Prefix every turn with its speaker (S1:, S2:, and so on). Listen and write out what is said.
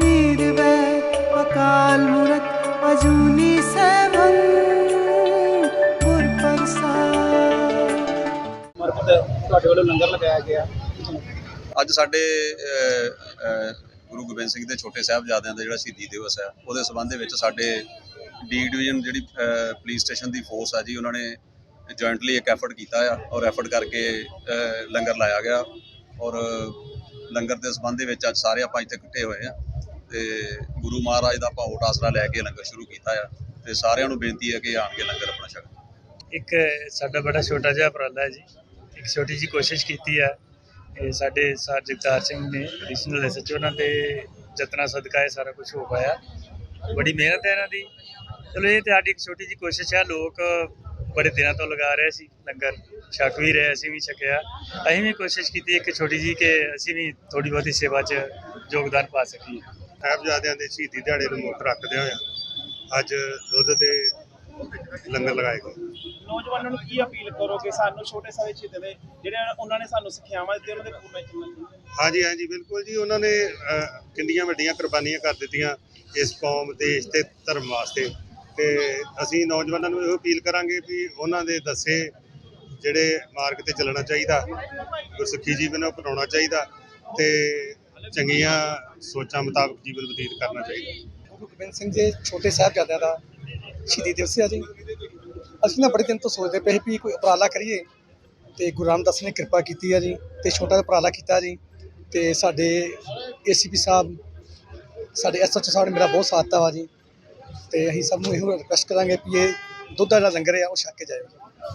S1: ਵੇ ਅਕਾਲ ਮੂਰਤ ਅਜੂਨੀ ਸੈਭੰ
S2: ਤੁਹਾਡੇ ਵੱਲੋਂ ਲੰਗਰ ਲਗਾਇਆ ਗਿਆ
S3: ਅੱਜ ਸਾਡੇ ਗੁਰੂ ਗੋਬਿੰਦ ਸਿੰਘ ਦੇ ਛੋਟੇ ਸਾਹਿਬਜ਼ਾਦਿਆਂ ਦਾ ਜਿਹੜਾ ਸ਼ਹੀਦੀ ਦਿਵਸ ਹੈ, ਉਹਦੇ ਸਬੰਧ ਦੇ ਵਿੱਚ ਸਾਡੇ ਡੀ ਡਿਵੀਜ਼ਨ ਜਿਹੜੀ ਪੁਲਿਸ ਸਟੇਸ਼ਨ ਦੀ ਫੋਰਸ ਆ ਜੀ, ਉਹਨਾਂ ਨੇ ਜੁਆਇੰਟਲੀ ਇੱਕ ਐਫਰਟ ਕੀਤਾ ਆ ਔਰ ਐਫਰਟ ਕਰਕੇ ਲੰਗਰ ਲਾਇਆ ਗਿਆ ਔਰ ਲੰਗਰ ਦੇ ਸਬੰਧ ਦੇ ਵਿੱਚ ਅੱਜ ਸਾਰੇ ਆਪਾਂ ਇੱਥੇ ਇਕੱਠੇ ਹੋਏ ਆ। ਤੇ ਗੁਰੂ ਮਹਾਰਾਜ ਦਾ ਆਪਾਂ ਓਟ ਆਸਰਾ ਲੈ ਕੇ ਲੰਗਰ ਸ਼ੁਰੂ ਕੀਤਾ ਆ ਤੇ ਸਾਰਿਆਂ ਨੂੰ ਬੇਨਤੀ ਹੈ ਕਿ ਆਣ ਕੇ ਲੰਗਰ ਆਪਣਾ ਛਕਣ
S4: ਇੱਕ ਸਾਡਾ ਬੜਾ ਛੋਟਾ ਜਿਹਾ ਉਪਰਾਲਾ ਹੈ ਜੀ। ਇੱਕ ਛੋਟੀ ਜੀ ਕੋਸ਼ਿਸ਼ ਕੀਤੀ ਹੈ ਇਹ ਸਾਡੇ ਸਰ ਜਗਤਾਰ ਸਿੰਘ ਨੇ ਐਡੀਸ਼ਨਲ ਐਸਐਚਓ ਉਹਨਾਂ ਦੇ ਯਤਨਾਂ ਸਦਕਾ ਇਹ ਸਾਰਾ ਕੁਝ ਹੋ ਪਾਇਆ। ਬੜੀ ਮਿਹਨਤ ਹੈ ਇਹਨਾਂ ਦੀ। ਚਲੋ ਇਹ ਤੇ ਸਾਡੀ ਇੱਕ ਛੋਟੀ ਜੀ ਕੋਸ਼ਿਸ਼ ਹੈ ਲੋਕ ਬੜੇ ਦਿਨਾਂ ਤੋਂ ਲਗਾ ਰਹੇ ਸੀ ਲੰਗਰ, ਛਕ ਵੀ ਰਹੇ, ਅਸੀਂ ਵੀ ਛਕਿਆ। ਅਸੀਂ ਵੀ ਕੋਸ਼ਿਸ਼ ਕੀਤੀ ਇੱਕ ਛੋਟੀ ਜੀ ਕਿ ਅਸੀਂ ਵੀ ਥੋੜੀ ਬਹੁਤੀ ਸੇਵਾ 'ਚ ਯੋਗਦਾਨ ਪਾ ਸਕੀਏ।
S5: ਸਾਹਿਬਜ਼ਾਦਿਆਂ ਦੇ ਸ਼ਹੀਦੀ ਦਿਹਾੜੇ ਨੂੰ ਮੁੱਖ ਰੱਖਦੇ ਹੋਇਆ ਅੱਜ ਦੁੱਧ ਤੇ ਲੰਗਰ ਲਗਾਏ ਗਏ।
S2: ਨੌਜਵਾਨਾਂ ਨੂੰ ਕੀ ਅਪੀਲ ਕਰੋਗੇ? ਸਾਨੂੰ ਛੋਟੇ ਸਾਰੇ ਸ਼ਹੀਦਾਂ ਦੇ ਜਿਹੜੇ ਉਹਨਾਂ ਨੇ ਸਾਨੂੰ ਸਿੱਖਿਆਵਾਂ ਦਿੱਤੀਆਂ ਉਹਨਾਂ ਦੇ ਪੂਰਨ ਚੱਲਣ
S5: ਹਾਂਜੀ ਹਾਂਜੀ ਬਿਲਕੁਲ ਜੀ। ਉਹਨਾਂ ਨੇ ਕਿੰਨੀਆਂ ਵੱਡੀਆਂ ਕੁਰਬਾਨੀਆਂ ਕਰ ਦਿੱਤੀਆਂ ਇਸ ਕੌਮ ਦੇਸ਼ ਤੇ ਧਰਮ ਵਾਸਤੇ। ਤੇ ਅਸੀਂ ਨੌਜਵਾਨਾਂ ਨੂੰ ਇਹੋ ਅਪੀਲ ਕਰਾਂਗੇ ਵੀ ਉਹਨਾਂ ਦੇ ਦੱਸੇ ਜਿਹੜੇ ਮਾਰਗ ਤੇ ਚੱਲਣਾ ਚਾਹੀਦਾ ਗੁਰਸਿੱਖੀ ਜੀਵਨ ਨੂੰ ਅਪਣਾਉਣਾ ਚਾਹੀਦਾ ਤੇ ਚੰਗੀਆਂ ਸੋਚਾਂ ਮੁਤਾਬਕ ਜੀਵਨ ਬਤੀਤ ਕਰਨਾ ਚਾਹੀਦਾ।
S6: ਗੁਰੂ ਗੋਬਿੰਦ ਸਿੰਘ ਜੀ ਛੋਟੇ ਸਾਹਿਬਜ਼ਾਦਿਆਂ ਦਾ ਸ਼ਹੀਦੀ ਦਿਵਸ ਹੈ ਜੀ ਅਸੀਂ ਨਾ ਬੜੇ ਦਿਨ ਤੋਂ ਸੋਚਦੇ ਪਏ ਵੀ ਕੋਈ ਉਪਰਾਲਾ ਕਰੀਏ ਤੇ ਗੁਰੂ ਰਾਮਦਾਸ ਨੇ ਕਿਰਪਾ ਕੀਤੀ ਆ ਜੀ ਤੇ ਛੋਟਾ ਜਿਹਾ ਉਪਰਾਲਾ ਕੀਤਾ ਜੀ ਤੇ ਸਾਡੇ ਏਸੀਪੀ ਸਾਹਿਬ, ਸਾਡੇ ਐਸਐਚਓ ਸਾਹਿਬ ਨੇ ਮੇਰਾ ਬਹੁਤ ਸਾਥ ਦਿੱਤਾ ਵਾ ਜੀ ਤੇ ਅਸੀਂ ਸਭ ਨੂੰ ਇਹੋ ਰਿਕਵੈਸਟ ਕਰਾਂਗੇ ਵੀ ਇਹ ਦੁੱਧ ਦਾ ਜਿਹੜਾ ਲੰਗਰ ਆ, ਉਹ ਛਕ ਕੇ ਜਾਇਓ।